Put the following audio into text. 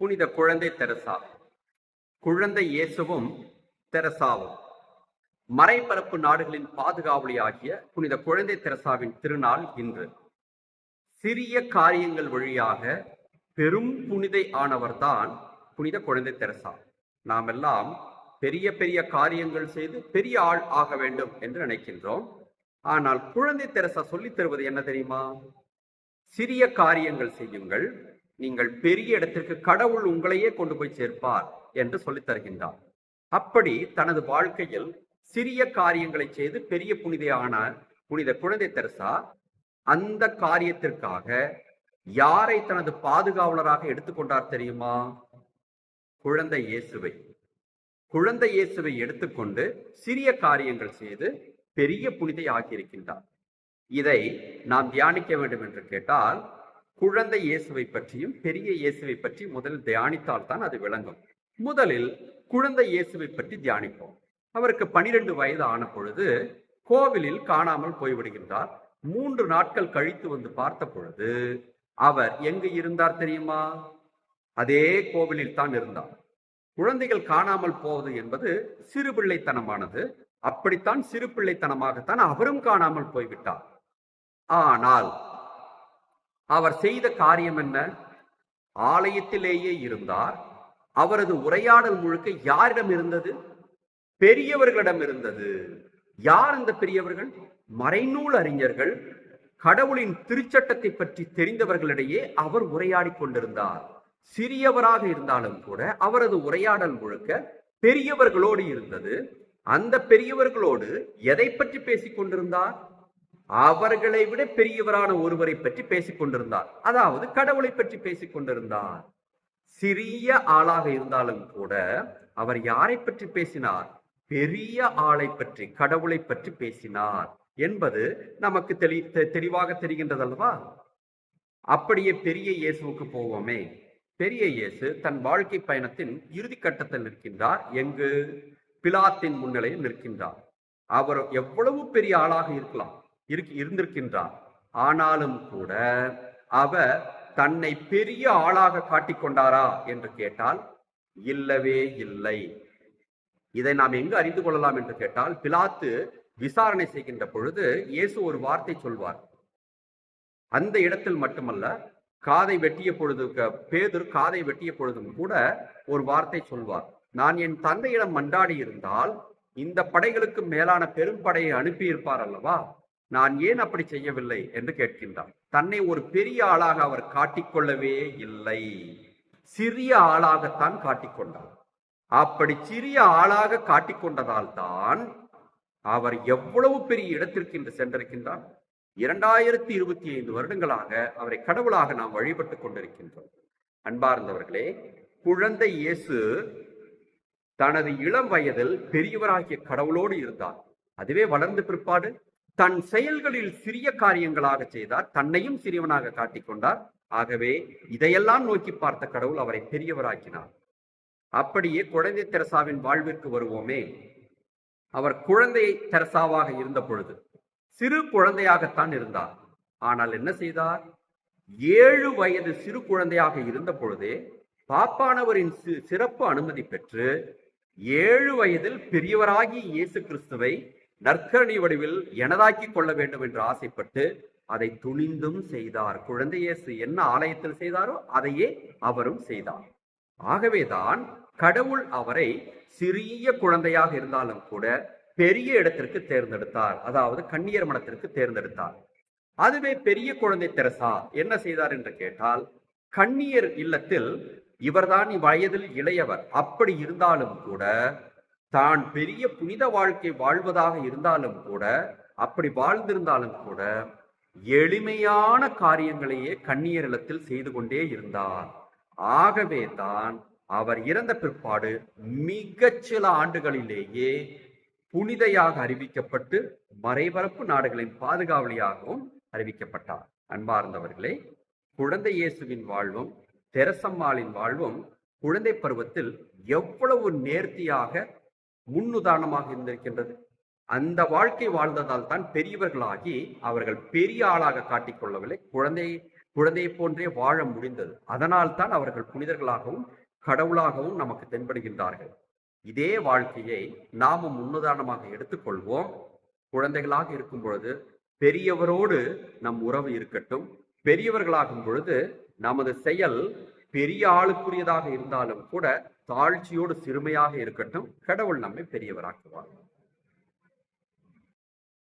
புனித குழந்தை தெரசா. குழந்தை இயேசுவும் தெரசாவும். மறைபரப்பு நாடுகளின் பாதுகாவலி ஆகிய புனித குழந்தை தெரசாவின் திருநாள் இன்று. சிறிய காரியங்கள் வழியாக பெரும் புனிதை ஆனவர்தான் புனித குழந்தை தெரசா. நாம் எல்லாம் பெரிய பெரிய காரியங்கள் செய்து பெரிய ஆள் ஆக வேண்டும் என்று நினைக்கின்றோம். ஆனால் குழந்தை தெரசா சொல்லித் தருவது என்ன தெரியுமா? சிறிய காரியங்கள் செய்யுங்கள். நீங்கள் பெரிய இடத்திற்கு கடவுள் உங்களையே கொண்டு போய் சேர்ப்பார் என்று சொல்லித் தருகின்றார். அப்படி தனது வாழ்க்கையில் சிறிய காரியங்களை செய்து பெரிய புனிதையான புனித குழந்தை தெரசா அந்த காரியத்திற்காக யாரை தனது பாதுகாவலராக எடுத்துக்கொண்டார் தெரியுமா? குழந்தை இயேசுவை. குழந்தை இயேசுவை எடுத்துக்கொண்டு சிறிய காரியங்கள் செய்து பெரிய புனிதை ஆகியிருக்கின்றார் இதை நாம் தியானிக்க வேண்டும் என்று கேட்டால் குழந்தை இயேசுவை பற்றியும் பெரிய இயேசுவை பற்றி முதலில் தியானித்தால் தான் அது விளங்கும். முதலில் குழந்தை இயேசுவை பற்றி தியானிப்போம். அவருக்கு பனிரெண்டு வயது ஆன பொழுது கோவிலில் காணாமல் போய்விடுகின்றார். மூன்று நாட்கள் கழித்து வந்து பார்த்த பொழுது அவர் எங்கு இருந்தார் தெரியுமா? அதே கோவிலில் தான் இருந்தார். குழந்தைகள் காணாமல் போவது என்பது சிறு பிள்ளைத்தனமானது. அப்படித்தான் சிறு பிள்ளைத்தனமாகத்தான் அவரும் காணாமல் போய்விட்டார். ஆனால் அவர் செய்த காரியம் என்ன? ஆலயத்திலேயே இருந்தார். அவரது உரையாடல் முழுக்க யாரிடம் இருந்தது? பெரியவர்களிடம் இருந்தது. யார் அந்த பெரியவர்கள்? மறைநூல் அறிஞர்கள். கடவுளின் திருச்சட்டத்தை பற்றி தெரிந்தவர்களிடையே அவர் உரையாடி கொண்டிருந்தார். சிறியவராக இருந்தாலும் கூட அவரது உரையாடல் முழுக்க பெரியவர்களோடு இருந்தது. அந்த பெரியவர்களோடு எதை பற்றி பேசிக் கொண்டிருந்தார்? அவர்களை விட பெரியவரான ஒருவரை பற்றி பேசிக் கொண்டிருந்தார் அதாவது கடவுளை பற்றி பேசிக் கொண்டிருந்தார் சிறிய ஆளாக இருந்தாலும் கூட அவர் யாரை பற்றி பேசினார்? பெரிய ஆளை பற்றி கடவுளை பற்றி பேசினார் என்பது நமக்கு தெளி தெ- தெளிவாக தெரிகின்றது அல்லவா அப்படியே பெரிய இயேசுவுக்கு போவோமே. பெரிய இயேசு தன் வாழ்க்கை பயணத்தின் இறுதி கட்டத்தில் நிற்கின்றார். எங்கு? பிலாத்தின் முன்னிலையில் நிற்கின்றார். அவர் எவ்வளவு பெரிய ஆளாக இருக்கலாம்? இருக்கு இருந்திருக்கின்றார் ஆனாலும் கூட அவர் தன்னை பெரிய ஆளாக காட்டிக்கொண்டாரா என்று கேட்டால் இல்லவே இல்லை. இதை நாம் எங்கு அறிந்து கொள்ளலாம் என்று கேட்டால் பிலாத்து விசாரணை செய்கின்ற பொழுது இயேசு ஒரு வார்த்தை சொல்வார். அந்த இடத்தில் மட்டுமல்ல காதை வெட்டிய பொழுது க- காதை வெட்டிய பொழுதும் கூட ஒரு வார்த்தை சொல்வார். நான் என் தந்தையிடம் மன்றாடி இருந்தால் இந்த படைகளுக்கு மேலான பெரும் படையை அனுப்பியிருப்பார் அல்லவா? நான் ஏன் அப்படி செய்யவில்லை என்று கேட்கின்றான். தன்னை ஒரு பெரிய ஆளாக அவர் காட்டிக்கொள்ளவே இல்லை. சிறிய ஆளாகத்தான் காட்டிக்கொண்டார் அப்படி சிறிய ஆளாக காட்டிக்கொண்டதால் தான் அவர் எவ்வளவு பெரிய இடத்திற்கு இன்று சென்றிருக்கின்றார் இரண்டாயிரத்தி இருபத்தி ஐந்து வருடங்களாக அவரை கடவுளாக நாம் வழிபட்டு கொண்டிருக்கின்றோம். அன்பார்ந்தவர்களே குழந்தை இயேசு தனது இளம் வயதில் பெரியவராகிய கடவுளோடு இருந்தார். அதுவே வளர்ந்த பிற்பாடு தன் செயல்களில் சிறிய காரியங்களாக செய்தார் தன்னையும் சிறியவனாக காட்டிக்கொண்டார் ஆகவே இதையெல்லாம் நோக்கி பார்த்த கடவுள் அவரை பெரியவராக்கினார். அப்படியே குழந்தை தெரசாவின் வாழ்விற்கு வருவோமே. அவர் குழந்தை தெரசாவாக இருந்த பொழுது சிறு குழந்தையாகத்தான் இருந்தார். ஆனால் என்ன செய்தார்? ஏழு வயது சிறு குழந்தையாக இருந்த பொழுதே பாப்பானவரின் சிறப்பு அனுமதி பெற்று ஏழு வயதில் பெரியவராகி இயேசு கிறிஸ்துவை நற்கரணி வடிவில் எனதாக்கி கொள்ள வேண்டும் என்று ஆசைப்பட்டு அதை துணிந்தும் செய்தார். குழந்தை இயேசு என்ன ஆலயத்தில் செய்தாரோ அதையே அவரும் செய்தார். ஆகவேதான் கடவுள் அவரை சிறிய குழந்தையாக இருந்தாலும் கூட பெரிய இடத்திற்கு தேர்ந்தெடுத்தார். அதாவது கண்ணியர் மனத்திற்கு தேர்ந்தெடுத்தார். அதுவே பெரிய குழந்தை தெரசா என்ன செய்தார் என்று கேட்டால் கண்ணியர் இல்லத்தில் இவர்தான் வயதில் இளையவர். அப்படி இருந்தாலும் கூட தான் பெரிய புனித வாழ்க்கை வாழ்வதாக இருந்தாலும் கூட அப்படி வாழ்ந்திருந்தாலும் கூட எளிமையான காரியங்களையே கன்னியர் இல்லத்தில் செய்து கொண்டே இருந்தார். ஆகவே தான் அவர் இறந்த பிற்பாடு மிக சில ஆண்டுகளிலேயே புனிதையாக அறிவிக்கப்பட்டு மறைபரப்பு நாடுகளின் பாதுகாவலியாகவும் அறிவிக்கப்பட்டார். அன்பார்ந்தவர்களே குழந்தை இயேசுவின் வாழ்வும் தெரசம்மாளின் வாழ்வும் குழந்தை பருவத்தில் எவ்வளவு நேர்த்தியாக முன்னுதாரணமாக இருந்திருக்கின்றது. அந்த வாழ்க்கை வாழ்ந்ததால் தான் பெரியவர்களாகி அவர்கள் பெரிய ஆளாக காட்டிக்கொள்ளவில்லை. குழந்தை குழந்தையை போன்றே வாழ முடிந்தது. அதனால் தான் அவர்கள் புனிதர்களாகவும் கடவுளாகவும் நமக்கு தென்படுகின்றார்கள். இதே வாழ்க்கையை நாமும் முன்னுதாரணமாக எடுத்துக்கொள்வோம். குழந்தைகளாக இருக்கும் பொழுது பெரியவரோடு நம் உறவு இருக்கட்டும். பெரியவர்களாகும் பொழுது நமது செயல் பெரிய ஆளுக்குரியதாக இருந்தாலும் கூட தாழ்ச்சியோடு சிறுமையாக இருக்கட்டும் கடவுள் நம்மை பெரியவராக்குவார்.